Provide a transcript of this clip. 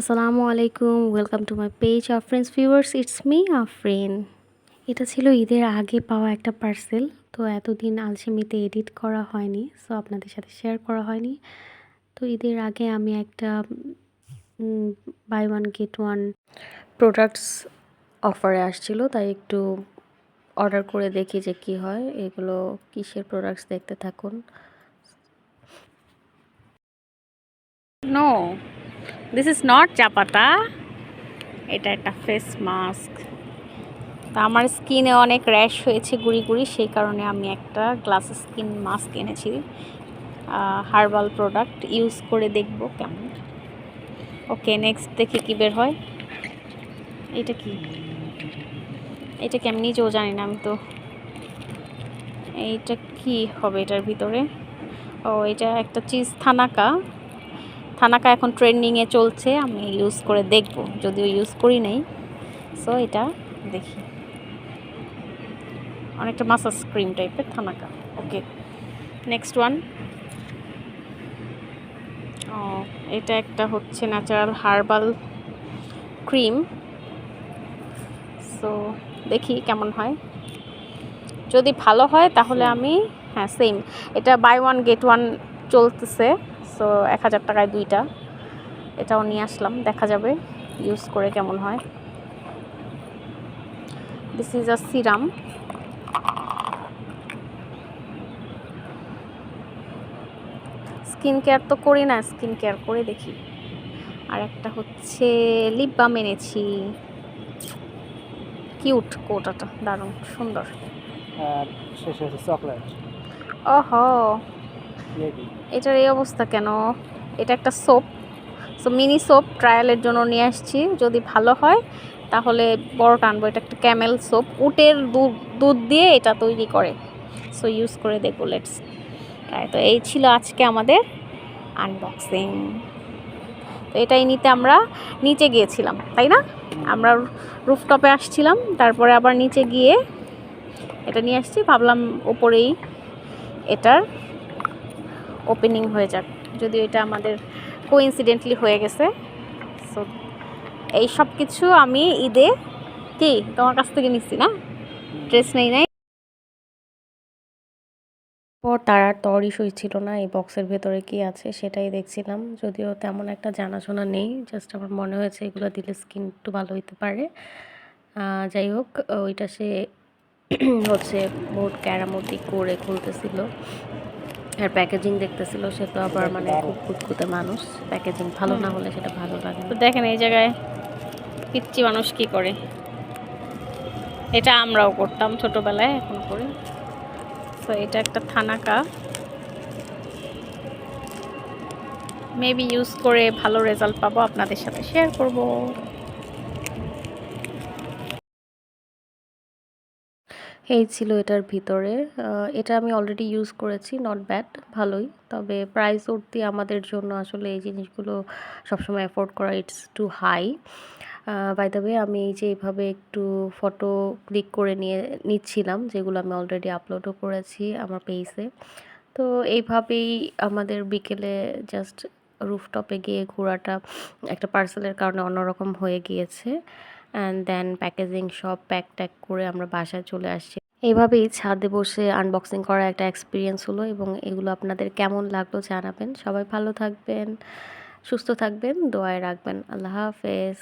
আসসালামু আলাইকুম welcome to my page of friends viewers it's me Afrin এটা ছিল ঈদের আগে পাওয়া একটা পার্সেল তো এতদিন আলসেমিতে এডিট করা হয়নি সো আপনাদের সাথে শেয়ার করা হয়নি। তো ঈদের আগে আমি একটা buy one get one products অফারে আসছিল, তাই একটু অর্ডার করে দেখি যে কি হয়, এগুলো কিসের প্রোডাক্টস দেখতে থাকুন। নো দিস ইজ নট চাপাতা এটা একটা ফেস মাস্ক তো আমার স্কিনে অনেক র্যাশ হয়েছে গুড়ি গুড়ি, সেই কারণে আমি একটা গ্লাস স্কিন মাস্ক এনেছি। হার্বাল প্রোডাক্ট ইউজ করে দেখব কেমন। ওকে নেক্সট দেখি কী বের হয়। এটা কি? এটা কি আমি নিজেও জানি না, আমি তো এইটা কি হবে এটার ভিতরে? ও, এটা একটা চিজ থানাকা। থানাকা এখন ট্রেন্ডিংয়ে চলছে, আমি ইউজ করে দেখব, যদিও ইউজ করি নাই। সো এটা দেখি। অনেকটা মাসাজ ক্রিম টাইপের থানাকা। ওকে নেক্সট ওয়ান ও, এটা একটা হচ্ছে ন্যাচারাল হার্বাল ক্রিম সো দেখি কেমন হয়। যদি ভালো হয়, তাহলে আমি হ্যাঁ সেম এটা বাই ওয়ান গেট ওয়ান চলতেছে। সো এক হাজার টাকায় দুইটা। এটাও নিয়ে আসলাম দেখা যাবে ইউজ করে কেমন হয়। This is a serum skin care তো করি না স্কিন কেয়ার করে দেখি। আর একটা হচ্ছে লিপ বাম এনেছি। কিউট কোটাটা দারুণ সুন্দর। আর শেষে চকলেট ওহো। বেবি এটার এই অবস্থা কেন? এটা একটা সোপ সো মিনি সোপ ট্রায়ালের জন্য নিয়ে আসছি। যদি ভালো হয়, তাহলে বড়টা আনব। এটা একটা ক্যামেল সোপ উটের দুধ দুধ দিয়ে এটা তৈরি করে। সো ইউজ করে দেখব। লেটস ট্রাই তো এই ছিল আজকে আমাদের আনবক্সিং তো এটাই নিতে আমরা নিচে গিয়েছিলাম, তাই না? আমরা রুফটপে আসছিলাম। তারপরে আবার নিচে গিয়ে এটা নিয়ে আসছি। ভাবলাম ওপরেই এটার ওপেনিং হয়ে যাক। যদিও এটা আমাদের কোইন্সিডেন্টলি হয়ে গেছে। সো এই সব কিছু আমি ঈদে কি, তোমার কাছ থেকে নিচ্ছি না? ড্রেস নেই নাই? পর তার আর তরই সই ছিল না, এই বক্সের ভেতরে কি আছে সেটাই দেখছিলাম। যদিও তেমন একটা জানাশোনা নেই জাস্ট আমার মনে হয়েছে এগুলো দিলে স্কিন একটু ভালো হইতে পারে। যাই হোক, ওইটা সে হচ্ছে বহুত ক্যারামতি করে খুলতেছিল। আর প্যাকেজিং দেখতেছিল সে তো আবার মানে খুব কুতকুতে মানুষ। প্যাকেজিং ভালো না হলে সেটা ভালো লাগে তো দেখেন এই জায়গায় পিচ্ছি মানুষ কি করে? এটা আমরাও করতাম ছোটবেলায় এখন করি। তো এটা একটা থানাকা। মেবি ইউজ করে ভালো রেজাল্ট পাবো আপনাদের সাথে। শেয়ার করব। এই ছিল এটার ভিতরে। এটা আমি অলরেডি ইউজ করেছি নট ব্যাড ভালোই। তবে প্রাইস উঠতে আমাদের জন্য আসলে এই জিনিসগুলো সবসময় অ্যাফোর্ড করা it's too high by the আমি এই যে এইভাবে একটু ফটো ক্লিক করে নিয়ে, নিচ্ছিলাম, যেগুলো আমি অলরেডি আপলোডও করেছি আমার পেজে তো এইভাবেই আমাদের বিকেলে জাস্ট রুফটপে গিয়ে ঘোরাটা একটা পার্সেলের কারণে অন্যরকম হয়ে গিয়েছে। অ্যান্ড দেন প্যাকেজিং সব প্যাক ট্যাক করে আমরা বাসায় চলে আসছি। এইভাবেই ছাদে বসে আনবক্সিং করার একটা এক্সপিরিয়েন্স হলো এবং এগুলো আপনাদের কেমন লাগল জানাবেন। সবাই ভালো থাকবেন, সুস্থ থাকবেন, দোয়ায় রাখবেন। আল্লাহ হাফেজ।